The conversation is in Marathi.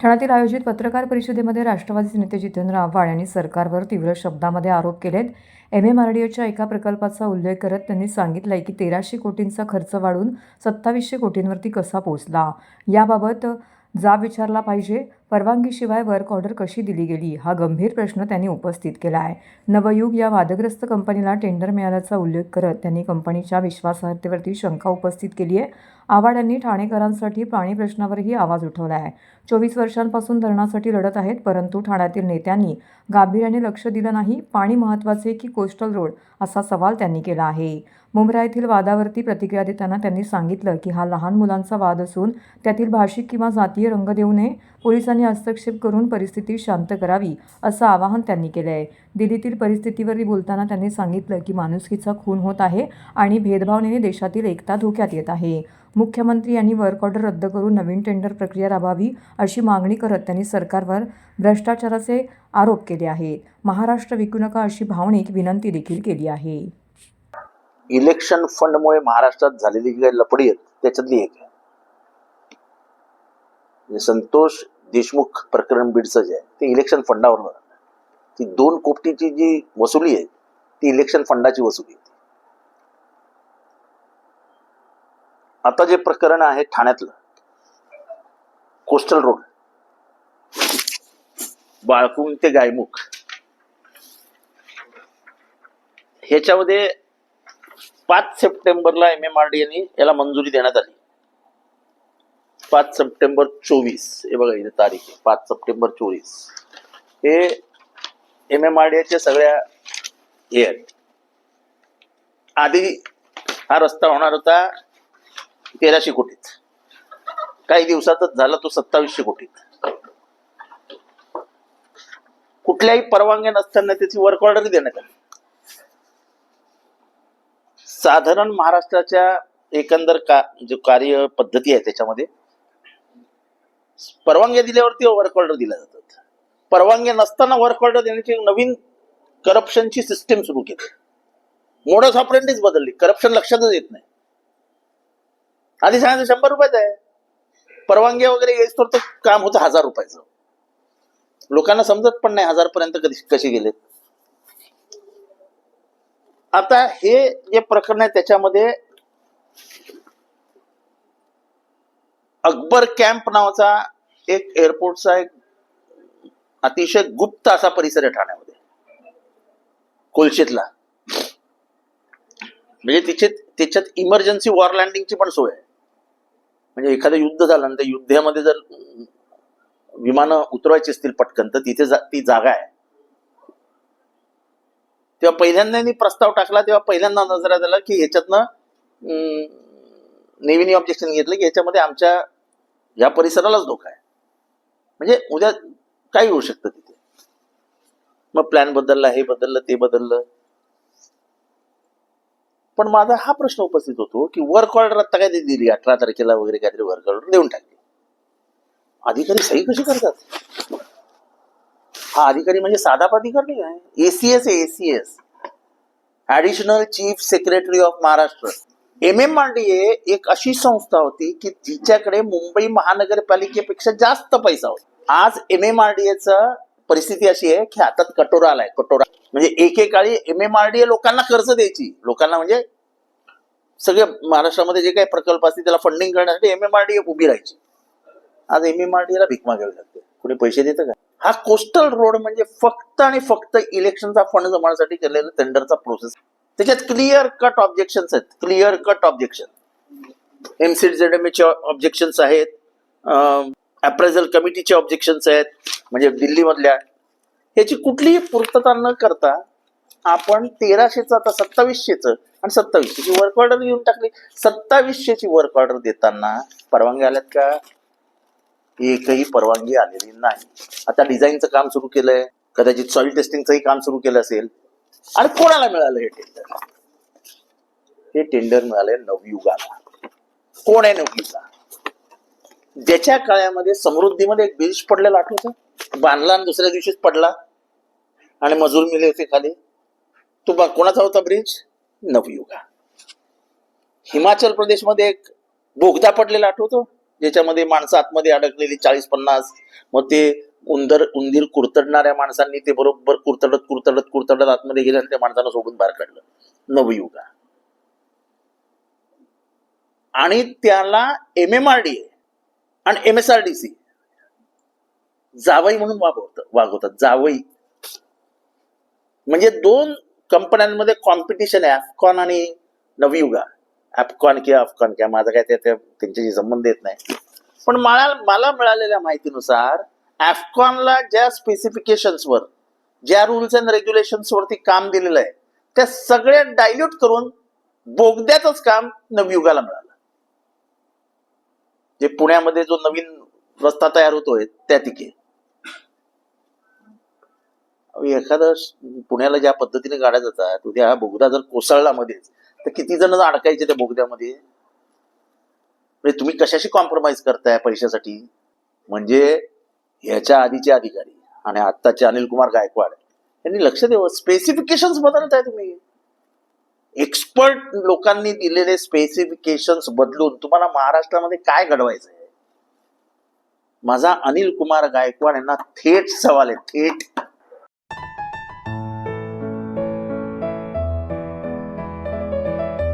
ठाण्यातील आयोजित पत्रकार परिषदेमध्ये राष्ट्रवादीचे नेते जितेंद्र आव्हाड यांनी सरकारवर तीव्र शब्दामध्ये आरोप केलेत. एम. एम आर डी एच्या एका प्रकल्पाचा उल्लेख करत त्यांनी सांगितलंय की तेराशे कोटींचा खर्च वाढून सत्तावीसशे कोटींवरती कसा पोचला याबाबत जाब विचारला पाहिजे. परवानगीशिवाय वर्क ऑर्डर कशी दिली गेली? हा गंभीर प्रश्न त्यांनी उपस्थित केला आहे. नवयुग या वादग्रस्त कंपनीला टेंडर मिळाल्याचा उल्लेख करत त्यांनी कंपनीच्या विश्वासार्हतेवरती शंका उपस्थित केली आहे. आव्हाड यांनी ठाणेकरांसाठी पाणी प्रश्नावरही आवाज उठवला आहे. चोवीस वर्षांपासून धरणासाठी लढत आहेत परंतु ठाण्यातील नेत्यांनी गांभीर्याने लक्ष दिलं नाही. पाणी महत्त्वाचे की कोस्टल रोड असा सवाल त्यांनी केला आहे. मुंब्रा येथील वादावरती प्रतिक्रिया देताना त्यांनी सांगितलं की हा लहान मुलांचा वाद असून त्यातील भाषिक किंवा जातीय रंग देऊ नये. पोलिसांनी हस्तक्षेप करून परिस्थिती शांत करावी असं आवाहन त्यांनी केलं आहे दिल्लीतील परिस्थितीवर बोलताना त्यांनी सांगितलं की माणुसकीचा खून होत आहे आणि भेदभावनेने देशातील एकता धोक्यात येत आहे. मुख्यमंत्री यांनी वर्क ऑर्डर रद्द करून नवीन टेंडर प्रक्रिया राबावी अशी मागणी करत त्यांनी सरकारवर भ्रष्टाचाराचे आरोप केले आहेत. महाराष्ट्र विकू नका अशी भावनिक विनंती देखील केली आहे. इलेक्शन फंडमुळे महाराष्ट्रात झालेली जी काही आहेत त्याच्यातली एक आहे. संतोष देशमुख प्रकरण बीडचं जे आहे ते इलेक्शन फंडावर ती दोन कोटीची जी वसुली आहे ती इलेक्शन फंडाची वसुली आहे आता जे प्रकरण आहे ठाण्यातलं कोस्टल रोड बाळकुंग ते गायमुख ह्याच्यामध्ये पाच सप्टेंबरला एम एम आर डी यांनी याला मंजुरी देण्यात आली. पाच सप्टेंबर चोवीस. हे बघा इथे तारीख आहे. पाच सप्टेंबर चोवीस. हे एम एम आर डी सगळ्या हे आहेत. आधी हा रस्ता होणार होता तेराशे कोटीत. काही दिवसातच झाला तो सत्तावीसशे कोटीत. कुठल्याही परवानग्या नसताना त्याची वर्क ऑर्डर देण्यात आली. साधारण महाराष्ट्राच्या एकंदर का म्हणजे जो कार्य पद्धती आहे त्याच्यामध्ये. परवानग्या दिल्यावरती वर्क ऑर्डर दिल्या जातात. परवानग्या नसताना वर्क ऑर्डर देण्याची एक नवीन करप्शनची सिस्टीम सुरू केली. मोडस ऑपरेंटीच बदलली. करप्शन लक्षातच येत नाही. आधी सांगायचं शंभर रुपयाचं आहे. परवानग्या वगैरे येईल तर काम होतं हजार रुपयाचं. लोकांना समजत पण नाही हजार पर्यंत कधी कसे गेलेत आता हे जे प्रकरण आहे त्याच्यामध्ये अकबर कॅम्प नावाचा एक एअरपोर्टचा एक अतिशय गुप्त असा परिसर आहे ठाण्यामध्ये. कोलशेतला. म्हणजे तिचे त्याच्यात इमर्जन्सी वॉर लँडिंगची पण सोय आहे. म्हणजे एखादं युद्ध झालं आणि त्या युद्धामध्ये जर विमानं उतरवायची असतील पटकन तर तिथे जा, ती जागा आहे. तेव्हा पहिल्यांदानी प्रस्ताव टाकला तेव्हा पहिल्यांदा नजरात आला की ह्याच्यातनं नेव्हीनी ऑब्जेक्शन घेतलं की ह्याच्यामध्ये आमच्या या परिसरालाच धोका आहे. म्हणजे उद्या काही होऊ शकतं तिथे? मग प्लॅन बदलला हे बदललं ते बदललं. पण माझा हा प्रश्न उपस्थित होतो की वर्क ऑर्डर आता काय दिली? अठरा तारखेला वगैरे काहीतरी वर्क ऑर्डर देऊन टाकली. अधिकारी सही कशी करतात? हा अधिकारी म्हणजे साधा अधिकारी नाही आहे एसीएस आहे ACS additional chief secretary of Maharashtra M M R D एक अशी संस्था होती की जिच्याकडे मुंबई महानगरपालिकेपेक्षा जास्त पैसा होता. आज एम एम आर डी परिस्थिती अशी आहे की हातात कटोरा आलाय. कटोरा म्हणजे एकेकाळी एम एम आर डी लोकांना कर्ज द्यायची. लोकांना म्हणजे सगळे महाराष्ट्रामध्ये जे काही प्रकल्प असतील त्याला फंडिंग करण्यासाठी एम एम आर डी उभी राहायची. आज एम एम आर डी ला भीक मागावी लागते. कुणी पैसे देतं का? हा कोस्टल रोड म्हणजे फक्त आणि फक्त इलेक्शनचा फंड जमवण्यासाठी केलेला टेंडरचा प्रोसेस त्याच्यात क्लिअर कट ऑब्जेक्शन आहेत. Clear cut objection MCD objections objection आहेत. अप्रेझल कमिटीचे ऑब्जेक्शन आहेत. म्हणजे दिल्लीमधल्या. ह्याची कुठलीही पूर्तता न करता आपण तेराशेचं आता सत्तावीसशेचं आणि सत्तावीसशेची वर्क ऑर्डर घेऊन टाकली. सत्तावीसशेची वर्क ऑर्डर देताना परवानगी आल्यात का? एकही परवानगी आलेली नाही. आता डिझाईनचं काम सुरू केलंय. कदाचित सॉइल टेस्टिंगचंही काम सुरू केलं असेल. आणि कोणाला मिळालं हे? टेंडर हे टेंडर मिळाले नवयुगाला. कोण आहे नवयुगा? ज्याच्या काळामध्ये समृद्धीमध्ये एक ब्रिज पडलेला आठवतो? बांधला आणि दुसऱ्या दिवशीच पडला. आणि मजूर मिले होते खाली. तो कोणाचा होता ब्रिज नवयुगा. हिमाचल प्रदेशमध्ये एक बोगदा पडलेला आठवतो? ज्याच्यामध्ये माणसं आतमध्ये अडकलेली चाळीस पन्नास. मग ते उंदर उंदीर कुरतडणाऱ्या माणसांनी ते बरोबर कुरतडत कुरतडत कुरतडत आतमध्ये गेले आणि त्या माणसानं सोडून बाहेर काढलं. नवयुगा. आणि त्याला एम एम आर डी आणि M S R D C जावई म्हणून वागवत वागवतात. जावई. म्हणजे दोन कंपन्यांमध्ये कॉम्पिटिशन आहे. अफकॉन आणि नवयुगा अफकॉन किंवा अफकॉन किंवा माझा काय त्या त्यांच्याशी संबंध येत नाही. पण मला मला मिळालेल्या माहितीनुसार अफकॉनला ज्या स्पेसिफिकेशन्सवर ज्या रुल्स अँड रेग्युलेशन्सवरती काम दिलेलं आहे त्या सगळ्या डायल्यूट करून बोगद्यातच काम नवयुगाला मिळालं. जे पुण्यामध्ये जो नवीन रस्ता तयार होतोय त्या तिके. एखादं पुण्याला ज्या पद्धतीने गाड्या जातात उद्या बोगदा जर कोसळला मध्येच तर किती जण अडकायचे त्या बोगद्यामध्ये? म्हणजे तुम्ही कशाशी कॉम्प्रोमाइज करताय पैशासाठी? म्हणजे ह्याच्या आधीचे अधिकारी आणि आत्ताचे अनिल कुमार गायकवाड यांनी लक्ष द्यावं. स्पेसिफिकेशन्स बदलताय तुम्ही. एक्सपर्ट लोकांनी दिलेले स्पेसिफिकेशन्स बदलून तुम्हाला महाराष्ट्रामध्ये काय घडवायचं आहे माझा अनिल कुमार गायकवाड यांना थेट सवाल आहे थेट.